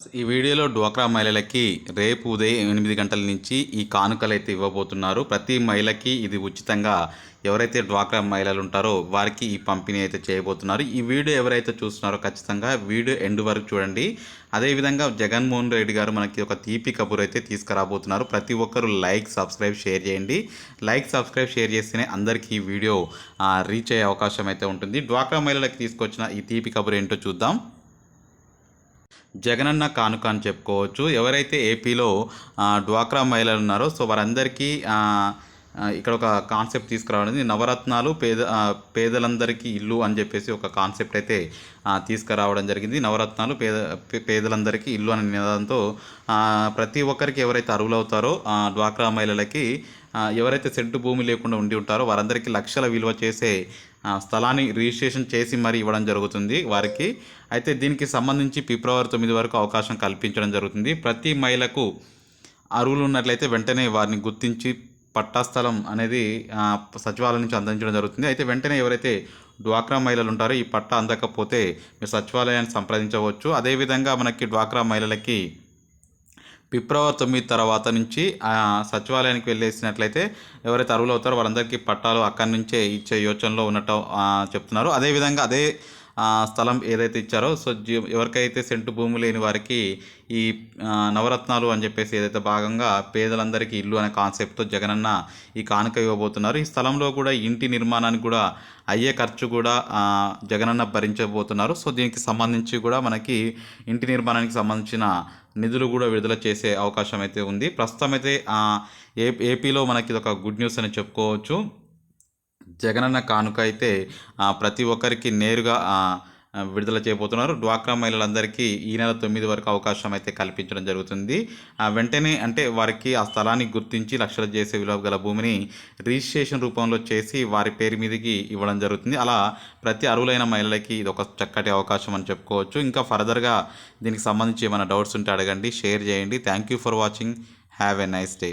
ఈ వీడియోలో డ్వాక్రా మహిళలకి రేపు ఉదయం ఎనిమిది గంటల నుంచి ఈ కానుకలు అయితే ఇవ్వబోతున్నారు. ప్రతి మహిళకి ఇది ఉచితంగా ఎవరైతే డ్వాక్రా మహిళలు ఉంటారో వారికి ఈ పంపిణీ అయితే చేయబోతున్నారు. ఈ వీడియో ఎవరైతే చూస్తున్నారో ఖచ్చితంగా వీడియో ఎండ్ వరకు చూడండి. అదేవిధంగా జగన్మోహన్ రెడ్డి గారు మనకి ఒక తీపి కబురు అయితే తీసుకురాబోతున్నారు. ప్రతి ఒక్కరు లైక్ సబ్స్క్రైబ్ షేర్ చేయండి. లైక్ సబ్స్క్రైబ్ షేర్ చేస్తేనే అందరికీ ఈ వీడియో రీచ్ అయ్యే అవకాశం అయితే ఉంటుంది. డ్వాక్రా మహిళలకు తీసుకొచ్చిన ఈ తీపి కబురు ఏంటో చూద్దాం. జగనన్న కానుక అని చెప్పుకోవచ్చు. ఎవరైతే ఏపీలో డ్వాక్రా మహిళలు ఉన్నారో సో వారందరికీ ఇక్కడ ఒక కాన్సెప్ట్ తీసుకురావడం నవరత్నాలు పేద పేదలందరికీ ఇల్లు అని చెప్పేసి ఒక కాన్సెప్ట్ అయితే తీసుకురావడం జరిగింది. నవరత్నాలు పేద పేదలందరికీ ఇల్లు అనే నినాదంతో ప్రతి ఒక్కరికి ఎవరైతే అరువులవుతారో డ్వాక్రా మహిళలకి ఎవరైతే సెడ్డు భూమి లేకుండా ఉండి ఉంటారో వారందరికీ లక్షల విలువ చేసే స్థలాన్ని రిజిస్ట్రేషన్ చేసి మరి ఇవ్వడం జరుగుతుంది వారికి. అయితే దీనికి సంబంధించి ఫిబ్రవరి తొమ్మిది వరకు అవకాశం కల్పించడం జరుగుతుంది. ప్రతి మహిళకు అరువులు ఉన్నట్లయితే వెంటనే వారిని గుర్తించి పట్టా స్థలం అనేది సచివాలయం నుంచి అందించడం జరుగుతుంది. అయితే వెంటనే ఎవరైతే డ్వాక్రా మహిళలు ఉంటారో ఈ పట్టా అందకపోతే మీరు సచివాలయాన్ని సంప్రదించవచ్చు. అదేవిధంగా మనకి డ్వాక్రా మహిళలకి ఫిబ్రవరి తొమ్మిది తర్వాత నుంచి ఆ, సచివాలయానికి వెళ్ళేసినట్లయితే ఎవరైతే అర్హులు అవుతారో వాళ్ళందరికీ పట్టాలు అక్కడి నుంచే ఇచ్చే యోచనలో ఉన్నట్టు చెప్తున్నారు. అదేవిధంగా అదే స్థలం ఏదైతే ఇచ్చారో సో జీ- ఎవరికైతే సెంటు భూమి లేని వారికి ఈ నవరత్నాలు అని చెప్పేసి ఏదైతే భాగంగా పేదలందరికీ ఇల్లు అనే కాన్సెప్ట్తో జగనన్న ఈ కానుక ఇవ్వబోతున్నారు. ఈ స్థలంలో కూడా ఇంటి నిర్మాణానికి కూడా అయ్యే ఖర్చు కూడా జగనన్న భరించబోతున్నారు. సో దీనికి సంబంధించి కూడా మనకి ఇంటి నిర్మాణానికి సంబంధించిన నిధులు కూడా విడుదల చేసే అవకాశం అయితే ఉంది. ప్రస్తుతం అయితే ఏ ఏపీలో మనకి ఇది ఒక గుడ్ న్యూస్ అని చెప్పుకోవచ్చు. జగనన్న కానుక అయితే ప్రతి ఒక్కరికి నేరుగా విడుదల చేయబోతున్నారు. డ్వాక్రా మహిళలందరికీ ఈ నెల తొమ్మిది వరకు అవకాశం అయితే కల్పించడం జరుగుతుంది. వెంటనే అంటే వారికి ఆ స్థలాన్ని గుర్తించి లక్షలు చేసే విలువ గల భూమిని రిజిస్ట్రేషన్ రూపంలో చేసి వారి పేరు మీదకి ఇవ్వడం జరుగుతుంది. అలా ప్రతి అరువులైన మహిళలకి ఇది ఒక చక్కటి అవకాశం అని చెప్పుకోవచ్చు. ఇంకా ఫర్దర్గా దీనికి సంబంధించి ఏమైనా డౌట్స్ ఉంటే అడగండి షేర్ చేయండి. Thank you for watching. Have a nice day.